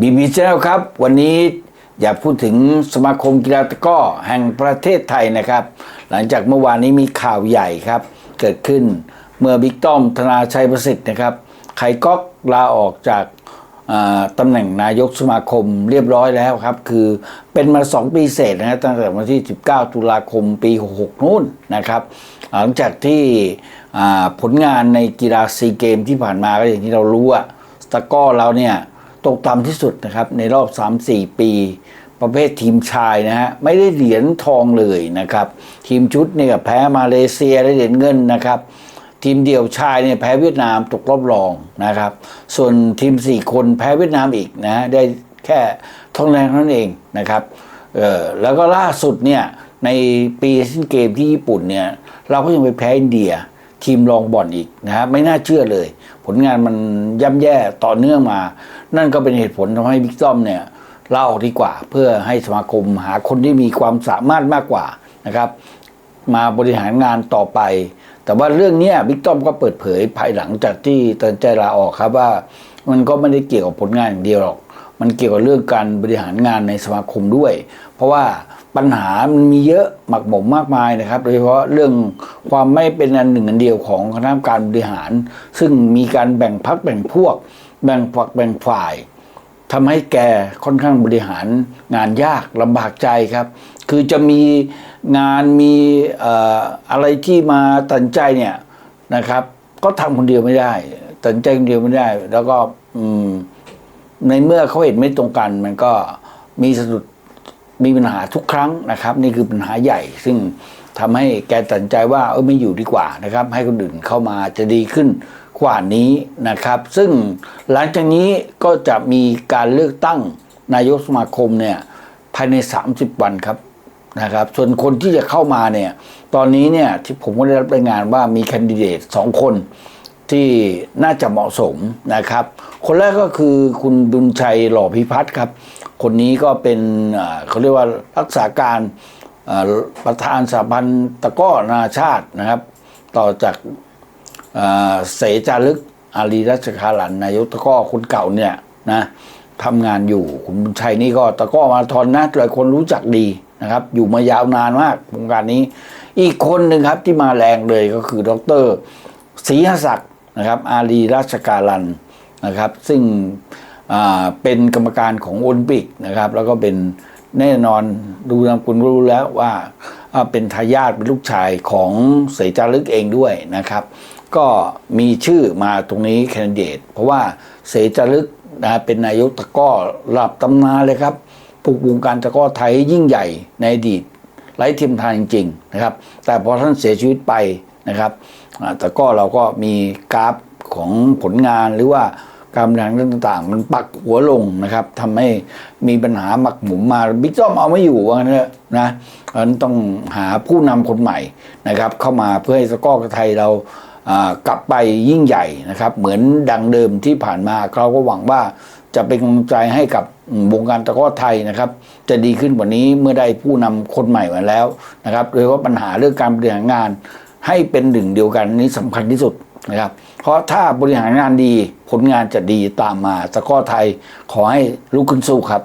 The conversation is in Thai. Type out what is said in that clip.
บีบีเครับ วันนี้อยากพูดถึงสมาคมกีฬาตะก้อแห่งประเทศไทยนะครับ หลังจากเมื่อวานนี้มีข่าวใหญ่ครับ เกิดขึ้นเมื่อบิ๊กต้อมธนาชัยประสิทธิ์นะครับ ไขก๊อกลาออกจากอ่าตำแหน่งนายกสมาคมเรียบร้อยแล้วครับ คือเป็นมา 2 ปีเศษนะตั้งแต่วันที่ 19 ตุลาคมปี 66 นู่นนะครับ หลังจากที่ผลงานในกีฬาซีเกมที่ผ่านมาก็อย่างที่เรารู้อะตะก้อเราเนี่ย ตกต่ำที่สุดนะครับในรอบ 3-4 ปี ประเภททีมชายนะฮะไม่ได้เหรียญทองเลยนะครับ ทีมชุดเนี่ยแพ้มาเลเซียได้เหรียญเงินนะครับ ทีมเดี่ยวชายเนี่ยแพ้เวียดนามตกรอบรองนะครับ ส่วนทีม 4 คนแพ้เวียดนามอีกนะได้แค่ทองแดงเท่านั้นเองนะครับออแล้วก็ล่าสุดเนี่ยในปีเอเชียนเกมที่ญี่ปุ่นเนี่ยเราก็ยังไปแพ้อินเดีย ทีมรองบอลอีกนะครับไม่น่าเชื่อเลย ผลงานมันย่ำแย่ต่อเนื่องมา นั่นก็เป็นเหตุผลทำให้บิ๊กต้อมเนี่ยเล่าออกดีกว่า เพื่อให้สมาคมหาคนที่มีความสามารถมากกว่านะครับ มาบริหารงานต่อไป แต่ว่าเรื่องนี้บิ๊กต้อมก็เปิดเผยภายหลังจากที่ตัดสินใจลาออกครับว่า มันก็ไม่ได้เกี่ยวกับผลงานอย่างเดียวหรอก มันเกี่ยวกับเรื่องการบริหารงานในสมาคมด้วย เพราะว่าปัญหามันมีเยอะหมักหมมมากมายนะครับ โดยเฉพาะเรื่องความไม่เป็นอันหนึ่งอันเดียวของคณะกรรมการบริหาร ซึ่งมีการแบ่งพักแบ่งพวก แบ่งฝักแบ่งฝ่ายทำให้แกค่อนข้างบริหารงานยากลำบากใจครับ คือจะมีงานมีอะไรที่มาตัดสินใจเนี่ยนะครับ ก็ทำคนเดียวไม่ได้ ตัดสินใจคนเดียวไม่ได้ แล้วก็อืม ในเมื่อเขาเห็นไม่ตรงกัน มันก็มีสะดุดมีปัญหาทุกครั้งนะครับ นี่คือปัญหาใหญ่ ซึ่งทำให้แกตัดใจว่าเออไม่อยู่ดีกว่านะครับ ให้คนอื่นเข้ามาจะดีขึ้นกว่านี้นะครับ ซึ่งหลังจากนี้ก็จะมีการเลือกตั้งนายกสมาคมเนี่ยภายใน 30 วันครับนะครับ ส่วนคนที่จะเข้ามาเนี่ย ตอนนี้เนี่ยที่ผมก็ได้รับรายงานว่ามีแคนดิเดตสองคน ที่น่าจะเหมาะสมนะครับ คนแรกก็คือคุณดุลชัยหล่อพิพัฒน์ครับ คนนี้ก็เป็นเขาเรียกว่ารักษาการประธานสหพันตะก้อนาชาตินะครับ ต่อจากเสจารึกอารีรัชคาหลันนายกตะก้อคนเก่าเนี่ยนะทำงานอยู่คุณบุญชัยนี่ก็ตะก้อมาราธอนนะหลายคนรู้จักดีนะครับ อยู่มายาวนานมากวงการนี้ อีกคนหนึ่งครับที่มาแรงเลยก็คือดรศรีหศักดิ์ นะครับอารีราชการันนะครับ ซึ่งเป็นกรรมการของโอลิมปิกนะครับ แล้วก็เป็นแน่นอนดูนามคุณรู้แล้วว่าเป็นทายาทเป็นลูกชายของเสจารึกเองด้วยนะครับ ก็มีชื่อมาตรงนี้แคนดิเดต เพราะว่าเสจารึกนะเป็นนายกตะก้อระดับตำนานเลยครับปลุกวงการตะก้อไทยยิ่งใหญ่ในอดีตไร้เทียมทานจริง ๆ นะครับ แต่พอท่านเสียชีวิตไปนะครับ แต่ก็เราก็มีกราฟของผลงานหรือว่าการบริหารเรื่องต่างๆ มันปักหัวลงนะครับทำให้มีปัญหาหมักหมุมมาบิ๊กต้อมเอาไม่อยู่ว่างั้นเถอะนะนั้นต้องหาผู้นำคนใหม่นะครับ เข้ามาเพื่อให้ตะกร้อไทยเรากลับไปยิ่งใหญ่นะครับ เหมือนดังเดิมที่ผ่านมาเราก็หวังว่าจะเป็นกำลังใจให้กับวงการตะก้อไทยนะครับ จะดีขึ้นกว่านี้เมื่อได้ผู้นำคนใหม่มาแล้วนะครับ โดยเฉพาะปัญหาเรื่องการบริหารงาน ให้เป็นหนึ่งเดียวกันนี้สำคัญที่สุดนะครับ เพราะถ้าบริหารงานดีผลงานจะดีตามมาตะก้อไทยขอให้ลุกขึ้นสู้ครับ